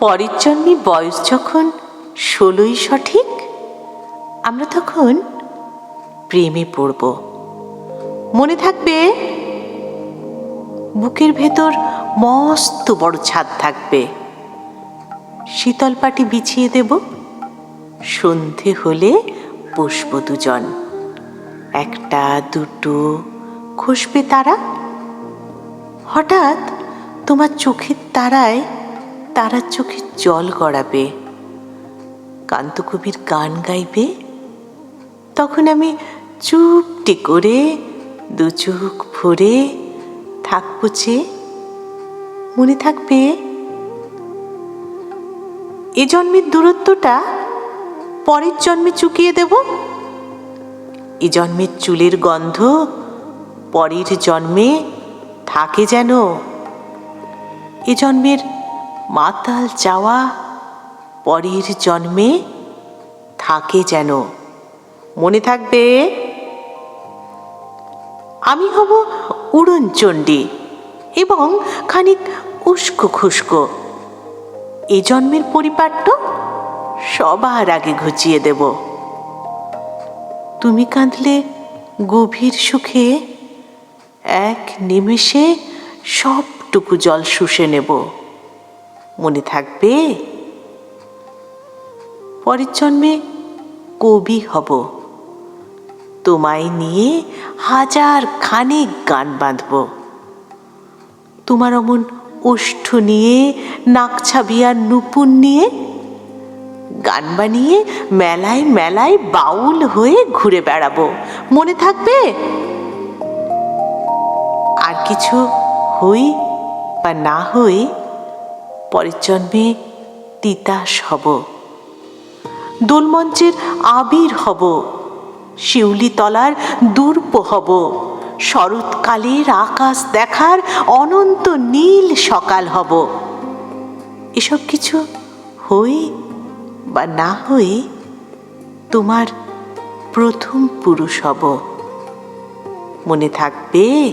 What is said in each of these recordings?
পরের বয়স যখন ষোলোই সঠিক, আমরা তখন প্রেমে পড়ব। মনে থাকবে বুকের ভেতর মস্ত বড় ছাদ থাকবে। শীতল পাটি বিছিয়ে দেব। সন্ধে হলে বসবো দুজন। একটা, দুটো খসবে তারা। হঠাৎ তোমার চোখের তারায় তারার চোখে জল গড়াবে। কান্তকবির গান গাইবে। তখন আমি চুপটি করে দু চোখ ভরে থাকব চেয়ে মনে থাকবে, এ জন্মের দূরত্বটা পরের জন্মে চুকিয়ে দেব। এ জন্মের চুলের গন্ধ পরের জন্মে থাকে যেন। এ জন্মের মাতাল চাওয়া পরের জন্মে থাকে যেন। মনে থাকবে, আমি হব উড়নচণ্ডী এবং খানিক উস্কো খুস্কো। এ জন্মের পরিপাট্য সবার আগে ঘুচিয়ে দেব। তুমি কাঁদলে গভীর সুখে, এক নিমেষে সবটুকু জল শুষে নেব। মনে থাকবে? পরের জন্মে কবি হব। তোমায় নিয়ে হাজার খানেক গান বাঁধব। তোমার অমন ওষ্ঠ নিয়ে, নাক নাকছাবিয়ার নুপুর নিয়ে, গান বানিয়ে মেলায় মেলায় বাউল হয়ে ঘুরে বেড়াবো। মনে থাকবে? আর কিছু হই বা না হই পরের জন্মে তিতাস হব। দোলমঞ্চের আবির হব। শিউলি তলার দূর্প হব। শরৎকালের আকাশ দেখার অনন্ত নীল সকাল হব। এসব কিছু হই বা না হই তোমার প্রথম পুরুষ হব। মনে থাকবে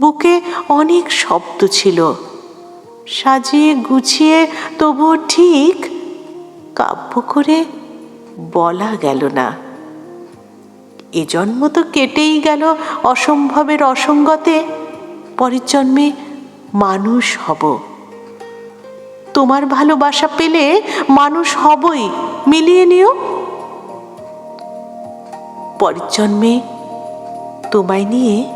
বুকে অনেক শব্দ ছিল। সাজিয়ে গুছিয়ে তবুও ঠিক কাব্য করে বলা গেল না। এ জন্ম তো কেটেই গেল অসম্ভবের অসঙ্গতে। পরের জন্মে মানুষ হব। তোমার ভালোবাসা পেলে মানুষ হবই। মিলিয়ে নিও। পরের জন্মে তোমায় নিয়ে